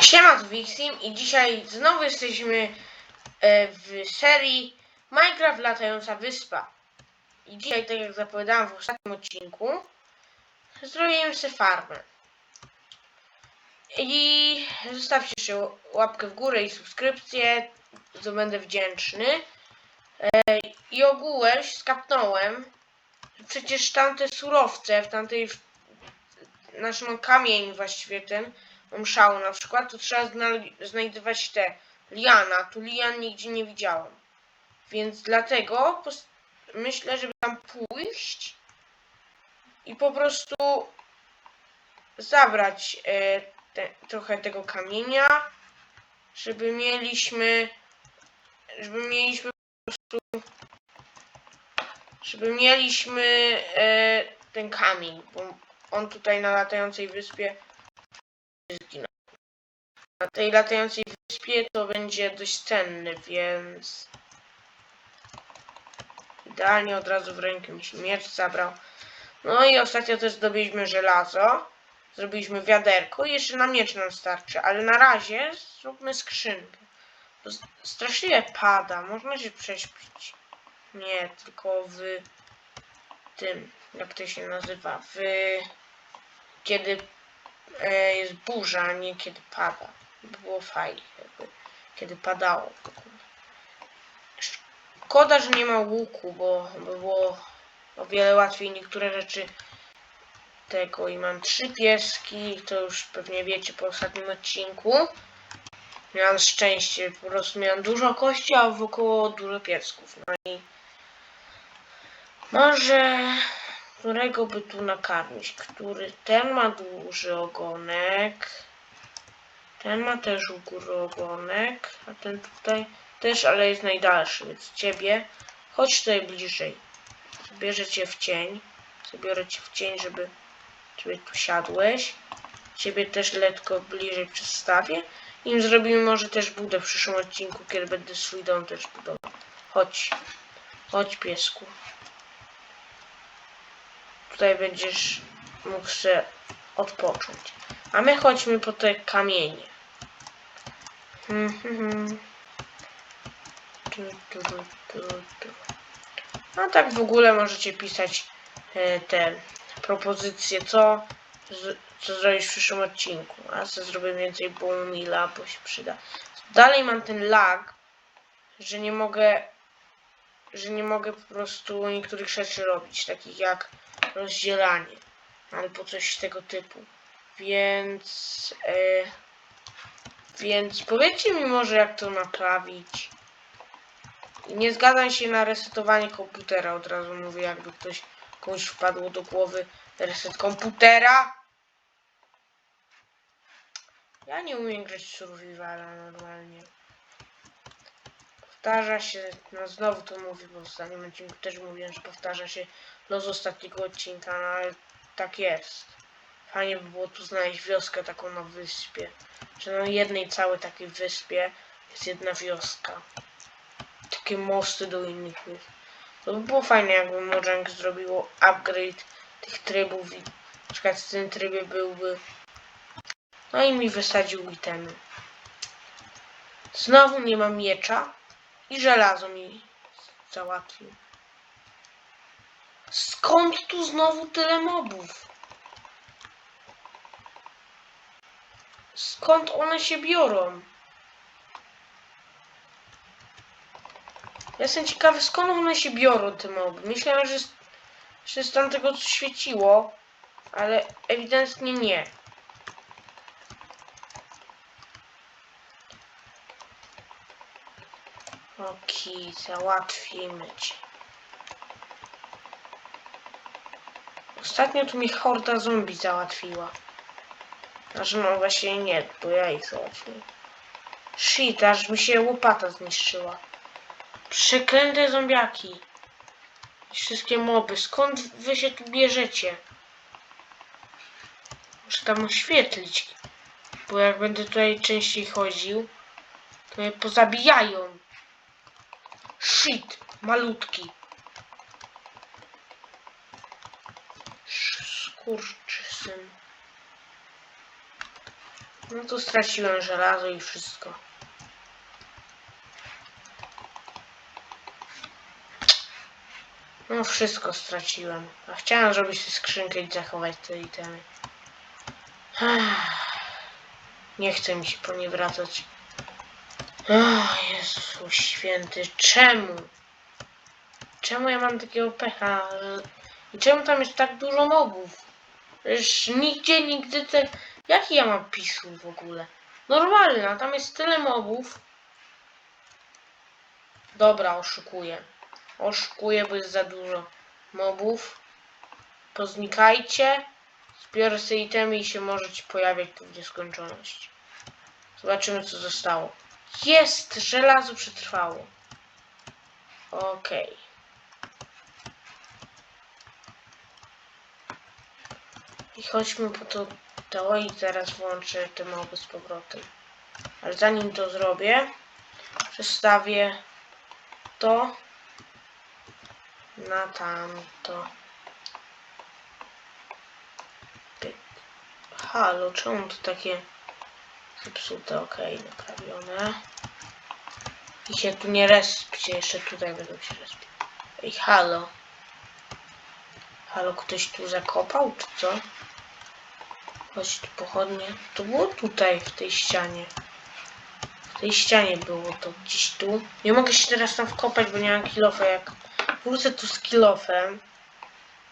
Siema, tu Wixim i dzisiaj znowu jesteśmy e, w serii Minecraft Latająca Wyspa. I dzisiaj, tak jak zapowiadałam w ostatnim odcinku, zrobimy sobie farmę. I zostawcie jeszcze łapkę w górę i subskrypcję, to będę wdzięczny. E, I ogółem skapnąłem, przecież tamte surowce w tamtej, nasz no, kamień właściwie ten, mszału na przykład, to trzeba znajdywać te liana. Tu lian nigdzie nie widziałam. Więc dlatego myślę, żeby tam pójść i po prostu zabrać e, te, trochę tego kamienia, żeby mieliśmy żeby mieliśmy po prostu żeby mieliśmy e, ten kamień, bo on tutaj na latającej wyspie. Na tej latającej wyspie to będzie dość cenny, więc idealnie od razu w rękę mi się miecz zabrał. No i ostatnio też zdobyliśmy żelazo. Zrobiliśmy wiaderko i jeszcze na miecz nam starczy, ale na razie zróbmy skrzynkę. S- straszliwie pada, można się prześpić. Nie, tylko w tym, jak to się nazywa, w kiedy e, jest burza, a nie kiedy pada. By było fajnie, jakby, kiedy padało. Szkoda, że nie ma łuku, bo by było o wiele łatwiej niektóre rzeczy tego. I mam trzy pieski, to już pewnie wiecie po ostatnim odcinku. Miałam szczęście, po prostu miałam dużo kości, a wokoło dużo piesków. No i może którego by tu nakarmić? Który ten ma duży ogonek. Ten ma też u góry ogonek. A ten tutaj też, ale jest najdalszy, więc ciebie. Chodź tutaj bliżej. Zabierę cię w cień. Zabiorę cię w cień, żeby, żeby tu siadłeś. Ciebie też lekko bliżej przedstawię. Im zrobimy może też budę w przyszłym odcinku, kiedy będę swój dom też budował. Chodź. Chodź piesku. Tutaj będziesz mógł się odpocząć. A my chodźmy po te kamienie. Hmm, hmm, hmm. Tu, tu, tu, tu, tu. No tak w ogóle możecie pisać e, te propozycje, co, co zrobić w przyszłym odcinku. A co zrobię więcej Boomila, bo się przyda. Dalej mam ten lag, że nie mogę że nie mogę po prostu niektórych rzeczy robić, takich jak rozdzielanie albo coś tego typu. Więc e, więc powiedzcie mi może jak to naprawić. Nie zgadzam się na resetowanie komputera, od razu mówię, jakby ktoś komuś wpadło do głowy reset komputera. Ja nie umiem grać w survivala normalnie. Powtarza się, no znowu to mówię, bo w ostatnim odcinku też mówiłem, że powtarza się los ostatniego odcinka, no ale tak jest. Fajnie by było tu znaleźć wioskę taką na wyspie. Że na jednej całej takiej wyspie jest jedna wioska. Takie mosty do innych wysp. To by było fajne, jakby Mojang zrobiło upgrade tych trybów i na przykład w tym trybie byłby no i mi wysadził itemy. Znowu nie mam miecza i żelazo mi załatwił. Skąd tu znowu tyle mobów? Skąd one się biorą? Jestem ciekawy skąd one się biorą te moby. Myślałem, że że z tamtego co świeciło, ale ewidentnie nie. Okej, załatwimy cię. Ostatnio tu mi horda zombie załatwiła. Znaczy no właśnie nie, bo ja ich załatwiłem. Shit, aż mi się łopata zniszczyła. Przeklęte zombiaki. Wszystkie moby. Skąd wy się tu bierzecie? Muszę tam oświetlić. Bo jak będę tutaj częściej chodził, to mnie pozabijają. Shit, malutki. Skurczysyn. No to straciłem żelazo i wszystko. No wszystko straciłem. A chciałem zrobić sobie skrzynkę i zachować te itemy. Nie chce mi się po nie wracać. Ach, Jezu święty, czemu? Czemu ja mam takiego pecha? I czemu tam jest tak dużo mobów? Przecież nigdzie, nigdy te... Jaki ja mam pisul w ogóle? Normalny, a tam jest tyle mobów. Dobra, oszukuję. Oszukuję, bo jest za dużo mobów. Poznikajcie. Zbiorę sobie itemy i się możecie pojawiać tu w nieskończoność. Zobaczymy, co zostało. Jest! Żelazo przetrwało. Okej. I chodźmy po to to i zaraz włączę te moby z powrotem. Ale zanim to zrobię, przestawię to na tamto. Halo, czemu to takie zepsute? Okej, naprawione. I się tu nie respcie, jeszcze tutaj będą się respić. Ej, halo. Halo, ktoś tu zakopał, czy co? Chodź tu pochodnie. To było tutaj, w tej ścianie. W tej ścianie było to gdzieś tu. Nie mogę się teraz tam wkopać, bo nie mam kilofa. Jak wrócę tu z kilofem.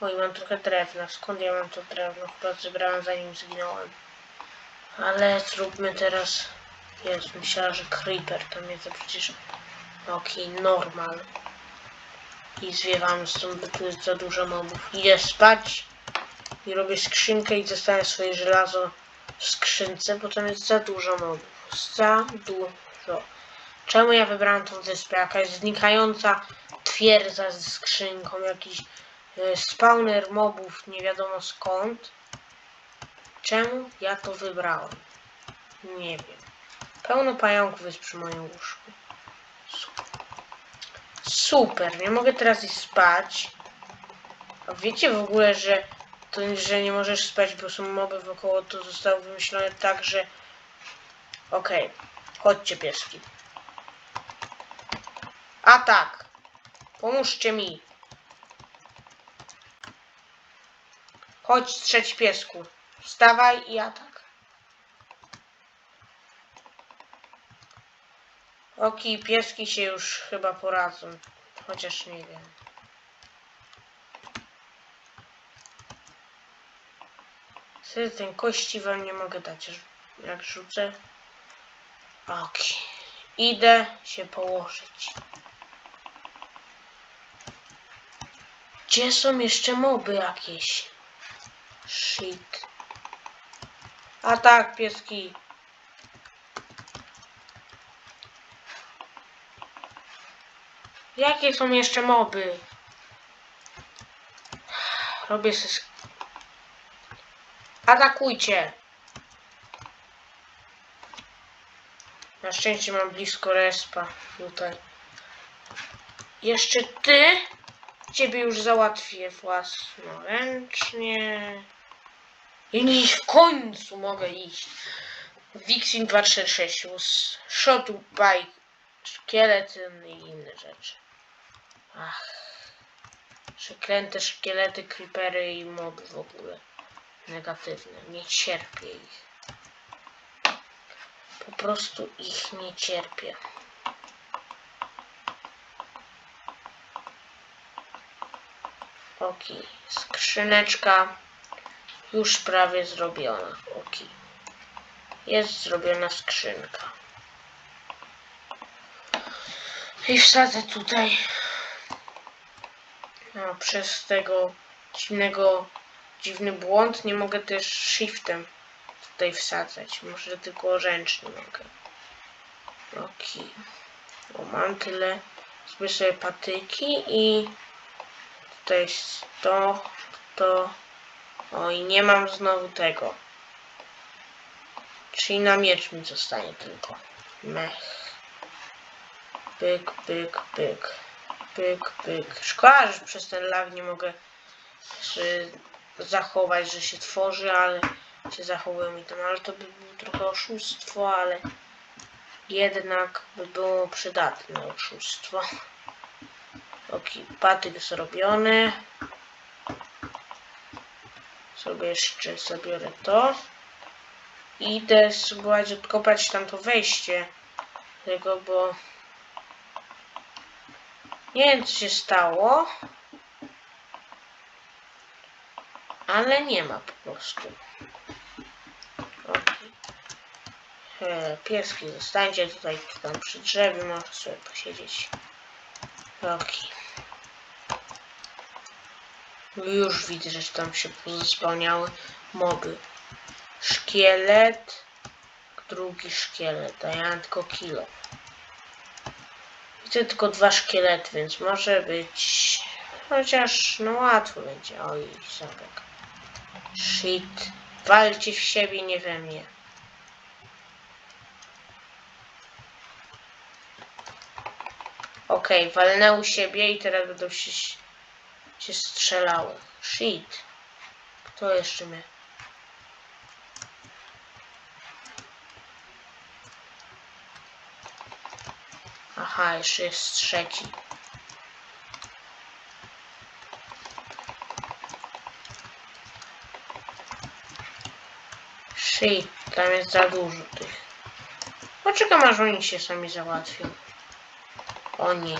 Oj, mam trochę drewna. Skąd ja mam to drewno? Chyba zebrałem zanim zginąłem. Ale zróbmy teraz... Jezu, myślałem, że creeper tam jest, a przecież... Okej, normal. I zwiewam stąd, bo tu jest za dużo mobów. Idę spać i robię skrzynkę i dostanę swoje żelazo w skrzynce, bo tam jest za dużo mobów. Za dużo. Czemu ja wybrałem tą wyspę? Jakaś znikająca twierdza ze skrzynką, jakiś e, spawner mobów nie wiadomo skąd. Czemu ja to wybrałem? Nie wiem. Pełno pająków jest przy moim łóżku. Super, nie mogę teraz iść spać. A wiecie w ogóle, że to, że nie możesz spać, bo są moby wokoło, to zostało wymyślone tak, że... Okej, chodźcie pieski. Atak! Pomóżcie mi. Chodź, strzeć piesku. Wstawaj i atak. Oki, pieski się już chyba poradzą. Chociaż nie wiem. Sobie ten kości wam nie mogę dać, jak rzucę. Okej. Idę się położyć. Gdzie są jeszcze moby jakieś? Shit. A tak, pieski. Jakie są jeszcze moby? Robię sobie... Atakujcie! Na szczęście mam blisko respa tutaj. Jeszcze ty? Ciebie już załatwię własnoręcznie. I w końcu mogę iść. Wixin 246 z Shotu by Szkieletem i inne rzeczy. Ach. Przeklęte szkielety, creepery i moby w ogóle. Negatywne. Nie cierpię ich. Po prostu ich nie cierpię. Oki. Skrzyneczka już prawie zrobiona. Oki. Jest zrobiona skrzynka. I wsadzę tutaj. No, przez tego dziwnego, dziwny błąd nie mogę też shiftem tutaj wsadzać. Może tylko ręcznie mogę. Okej. Bo mam tyle. Zbię sobie patyki i tutaj jest to, to. O i nie mam znowu tego. Czyli na miecz mi zostanie tylko. Mech. Pyk, pyk, pyk. Pyk, pyk. Szkoda, że przez ten lag nie mogę zachować, że się tworzy, ale się zachowują i tam, ale to by było trochę oszustwo, ale jednak by było przydatne oszustwo. Ok, patyk zrobiony. Sobie jeszcze zabiorę to. I idę spróbować odkopać tam to wejście. Tego, bo nie wiem co się stało. Ale nie ma po prostu. Okej. E, Pieski, zostańcie tutaj tam przy drzewie, może sobie posiedzieć. Okej. Już widzę, że tam się pozespełniały moby. Szkielet, drugi szkielet, a ja mam tylko kilo. Widzę tylko dwa szkielety, więc może być... Chociaż, no łatwo będzie. Oj, zamek. Shit. Walcie w siebie, nie we mnie. Okej, walnę u siebie i teraz będą się, się strzelały. Shit. Kto jeszcze mnie? Aha, jeszcze jest trzeci. Shit, tam jest za dużo tych. Poczekam aż oni się sami załatwią. O nie.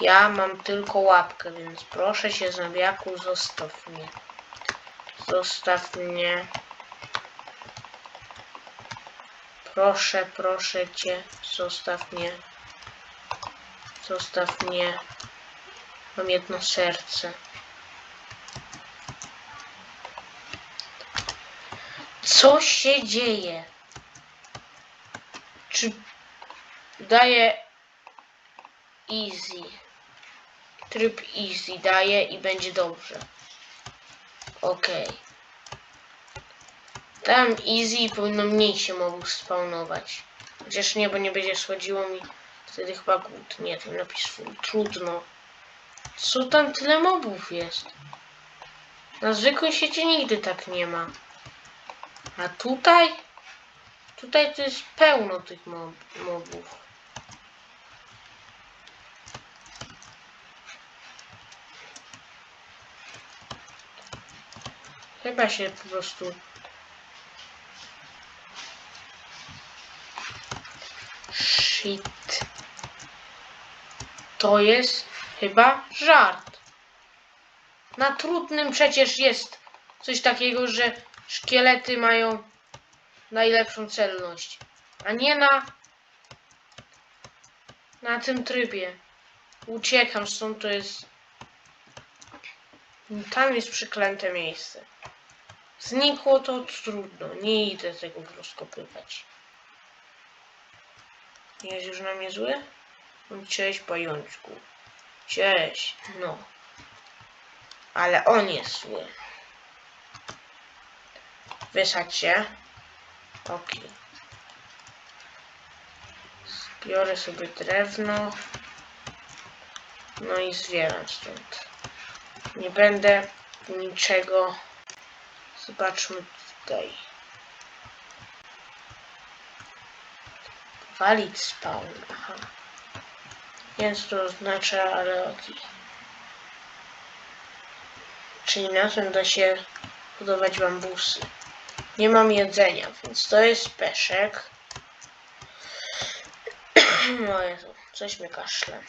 Ja mam tylko łapkę, więc proszę się zombiaku, zostaw mnie. Zostaw mnie. Proszę, proszę cię, zostaw mnie. Zostaw mnie. Mam jedno serce. Co się dzieje? Czy daje easy? Tryb easy daje i będzie dobrze. Okej. Tam easy powinno mniej się mobów spawnować. Chociaż nie, bo nie będzie schodziło mi wtedy chyba głód. Nie, ten napis. Trudno. Co tam tyle mobów jest? Na zwykłym świecie nigdy tak nie ma. A tutaj? Tutaj to jest pełno tych mob mobów. Chyba się po prostu Shit. To jest chyba żart. Na trudnym przecież jest coś takiego, że szkielety mają najlepszą celność, a nie na na tym trybie. Uciekam stąd, to jest tam jest przyklęte miejsce. Znikło to trudno, nie idę tego rozkopywać. Jest już na mnie zły? No, Cześć, pajączku. Cześć, no. Ale on jest zły. Wysadź się. Okej. Zbiorę sobie drewno. No i zwieram stąd. Nie będę niczego. Zobaczmy tutaj. Walić spawn. Aha. Co to oznacza, ale okej. Czyli na da się budować bambusy. Nie mam jedzenia, więc to jest peszek. No Jezu, coś mnie kaszle.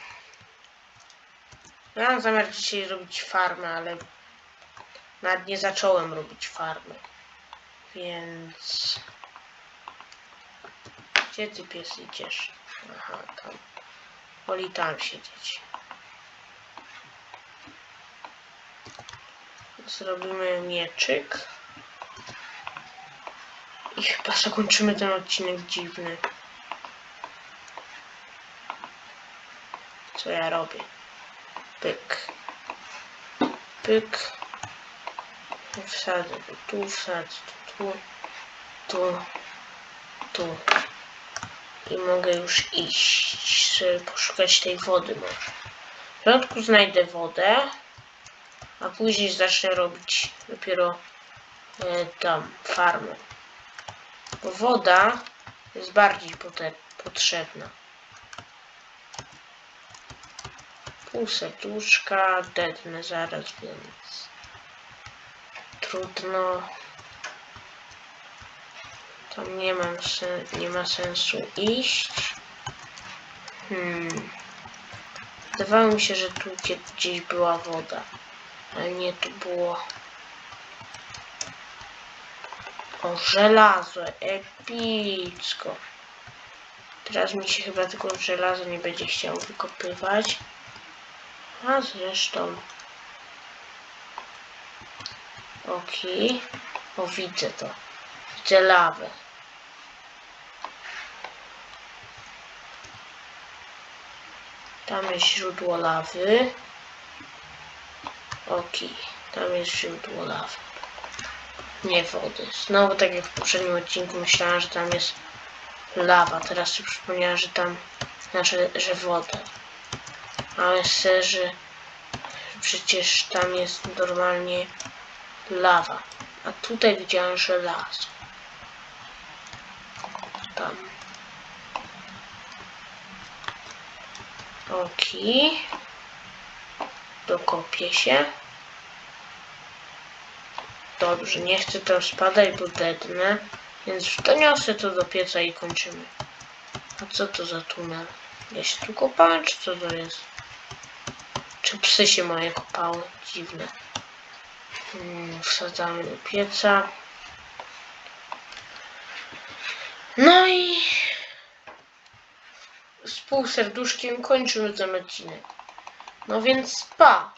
Ja mam zamiar dzisiaj robić farmę, ale nawet nie zacząłem robić farmy. Więc... Gdzie ty pies idziesz? Aha, tam. Woli tam siedzieć. Zrobimy mieczyk. I chyba zakończymy ten odcinek dziwny. Co ja robię? Pyk. Pyk. Wsadzę tu, wsadzę tu, tu, tu. I mogę już iść, sobie poszukać tej wody może. W środku znajdę wodę, a później zacznę robić dopiero e, tam farmę. Bo woda jest bardziej potrzebna. Pół serduszka, zaraz, więc trudno. Tam nie mam nie ma sensu iść. Hmm. Wydawało mi się, że tu gdzie- gdzieś była woda. Ale nie, tu było. O, żelazo, epicko. Teraz mi się chyba tylko żelazo nie będzie chciał wykopywać. A zresztą. Okej. O, widzę to. Widzę lawę. Tam jest źródło lawy. Okej. Tam jest źródło lawy. Nie wody. Znowu tak jak w poprzednim odcinku myślałam, że tam jest lawa. Teraz sobie przypomniałam, że tam znaczy, że woda. Ale szczerze, przecież tam jest normalnie lawa. A tutaj widziałam żelazo. Tam. Okej. Dokopię się. Dobrze, nie chcę tam spadać, bo dednę. Więc doniosę to do pieca i kończymy. A co to za tunel? Ja się tu kopałem, czy co to jest? Czy psy się moje kopały? Dziwne. Mm, Wsadzamy do pieca. No i z pół serduszkiem kończymy ten odcinek. No więc pa!